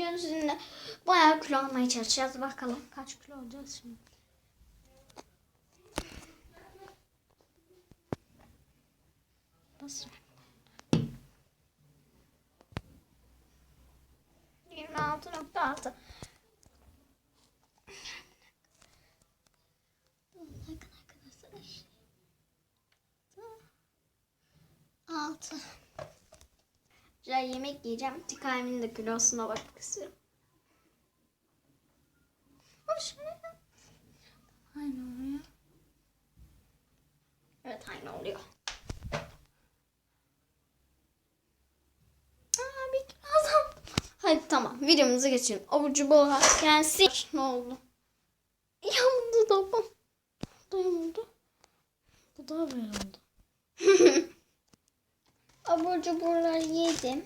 bugün sizinle bayağı kilo almaya çalışacağız. Bakalım kaç kilo olacağız şimdi. Nasıl? 26.6 Bakın arkadaşlar. Altı. Güzel yemek yiyeceğim. Tikalmin de kilosuna bakmak istiyorum. Hoş Aynı oluyor. Evet aynı oluyor. Aa, bir kilo azaldım. Hadi tamam videomuza geçelim. Avucu bol gelsin. Ne oldu? Yandı da bu. Da yandı. Bu da böyle oldu. Abur cuburları yedim.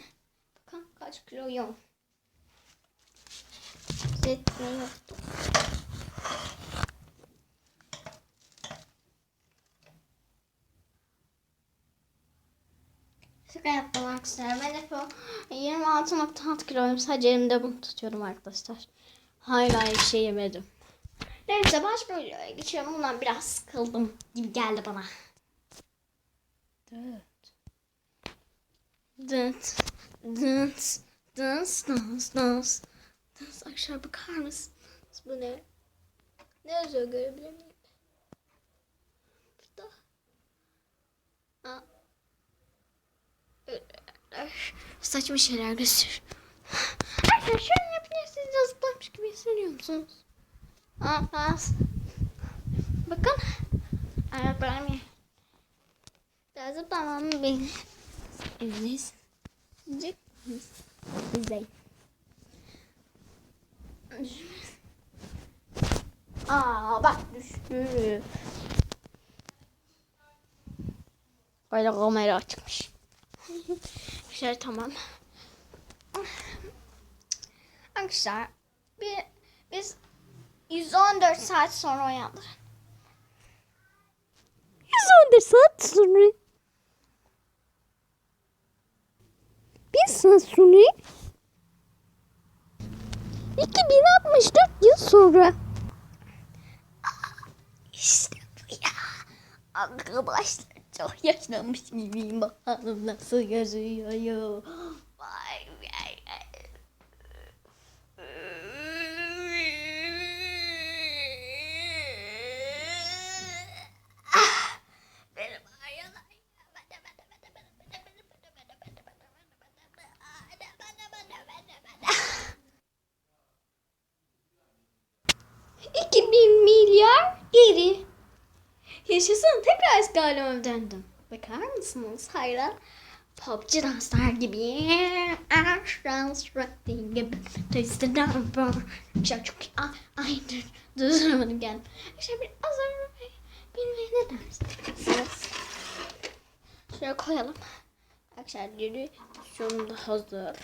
Bakın kaç kilo yok. Zeytin yoktu. Şaka yaptım arkadaşlar. Ben hep o 26.6 kiloyum. Sadece elimde bunu tutuyorum arkadaşlar. Hala bir şey yemedim. Neyse başka videoya geçelim. Bundan biraz sıkıldım gibi geldi bana. Evet. Dance, dance, dance, dance, dance. Dance aşağı bakar mısın? Bu ne? Ne yazıyor görebilir miyim? Burada. Aa. Saçma şeyler gösteriyor. Arkadaşlar şöyle yapınca siz yazıklarmış gibi hissediyor musunuz? Aa, az. Bakın. Ayaklarım Biraz tamam benim. İzleyecek miyiz? İzleyin. Aa bak düştü. Böyle kamera açmış. Güzel tamam. Arkadaşlar bir, biz 114 saat sonra uyandık. 114 saat sonra. Saat sonra. 2064 yıl sonra. İşte bu ya. Arkadaşlar çok yaşlanmış gibiyim. Bakalım nasıl gözüyor. Eski halime döndüm. Bakar mısınız hayran? Popçu danslar gibi. Dance rocking gibi. The number. Çok çok ay ay dur. Durduramadım geldim. İşte bir az önce bilmeyi ne dersiniz? Şöyle koyalım. Arkadaşlar suyum da hazır.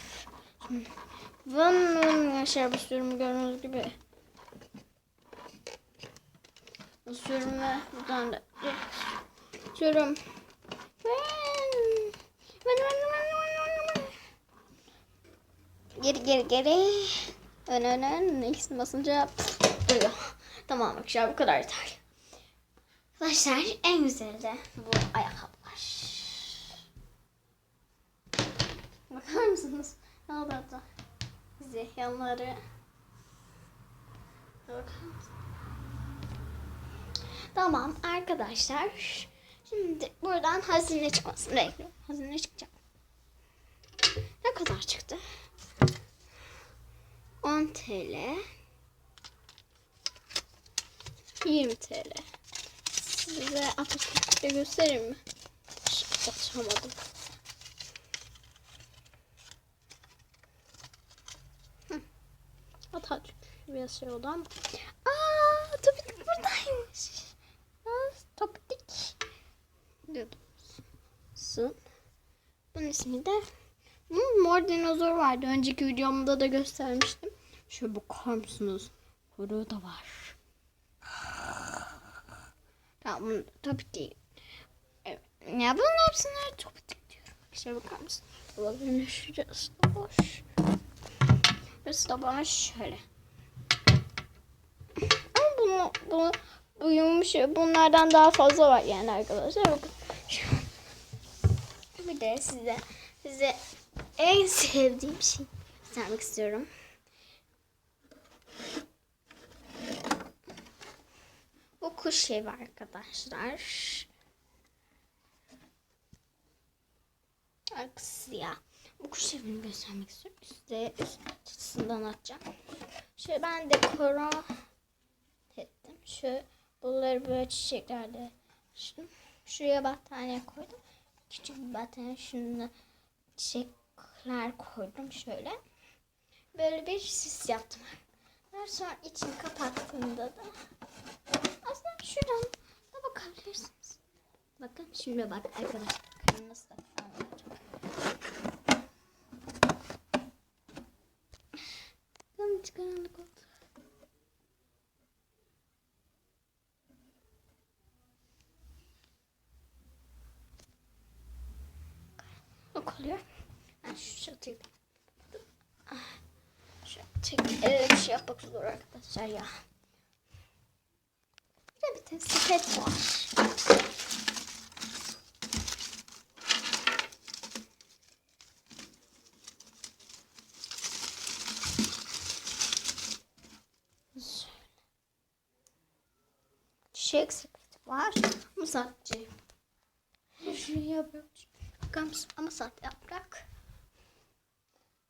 Vın arkadaşlar bu suyumu gördüğünüz gibi. Sürüm ve buradan da sürüm. Geri geri geri. Ön ön ön. İkisini basınca duruyor. Tamam arkadaşlar bu kadar yeter. Arkadaşlar en güzeli de bu ayakkabılar. Bakar mısınız? Ne oldu hatta? Bize yanları. Bakar mısınız? Tamam arkadaşlar. Şimdi buradan hazine çıkmasını bekliyorum. Hazine çıkacak. Ne kadar çıktı? 10 TL. 20 TL. Size Atatürk'te göstereyim mi? Hiç Atamadım. Hı. Atatürk biraz şey. İsmi de hmm, mor dinozor vardı. Önceki videomda da göstermiştim. Şöyle bakar mısınız? Kuyruğu da var. Tamam bunu Topitik. Evet. Ya bunun hepsine Topitik diyorum. Şöyle bakar mısın? Olabilir şurası da boş. Burası da bana şöyle. Ama bunu, bu, bu yumuşak. Bunlardan daha fazla var yani arkadaşlar. Bakın. Bir de size size en sevdiğim şey göstermek istiyorum. Bu kuş var arkadaşlar. Arkası ya. Bu kuş evini göstermek istiyorum. Üstte üst açısından atacağım. Şöyle ben dekora ettim. Şu bunları böyle çiçeklerle. Şuraya battaniye koydum. Küçük bir battaniye şunu çiçekler koydum şöyle. Böyle bir sis yaptım. Daha sonra içini kapattığımda da aslında şuradan da bakabilirsiniz. Bakın şimdi bak arkadaşlar. Nasıl da. Bakın hiç karanlık oldu. Oluyor. Ben şu çatıyı şu tek evet, şey yapmak zor arkadaşlar ya. Bir de bir tane sepet var. Şöyle. Çiçek sepeti var. Ama sadece. Şunu yapıyorum. Mısın? Ama sahte yaprak.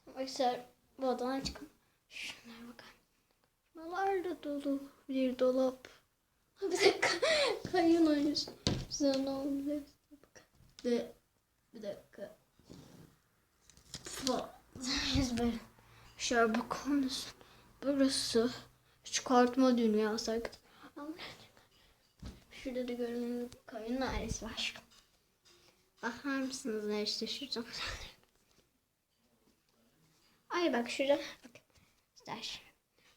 Arkadaşlar bu odadan çıkın. Şunlara bakın. Şuralar da dolu. Bir dolap. Bir dakika. Kayın oynuyor. Güzel olmuş. Bakın. De, bir dakika. Fa. Ezber. Şöyle bakar? Burası çıkartma dünyası. Şurada da görünen kayın ailesi var. Bakar mısınız ne işte şurada. Ay bak şurada. Bak. İster.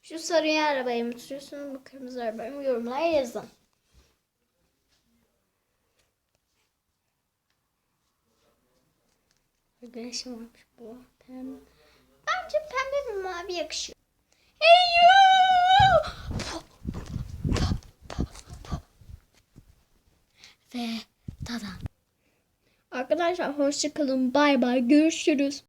Şu sarı arabayı mı tutuyorsun? Bu kırmızı arabayı mı? Yorumlara yazın. Güneşim varmış bu. Pembe. Bence pembe ve mavi yakışıyor. Arkadaşlar hoşçakalın. Bay bay. Görüşürüz.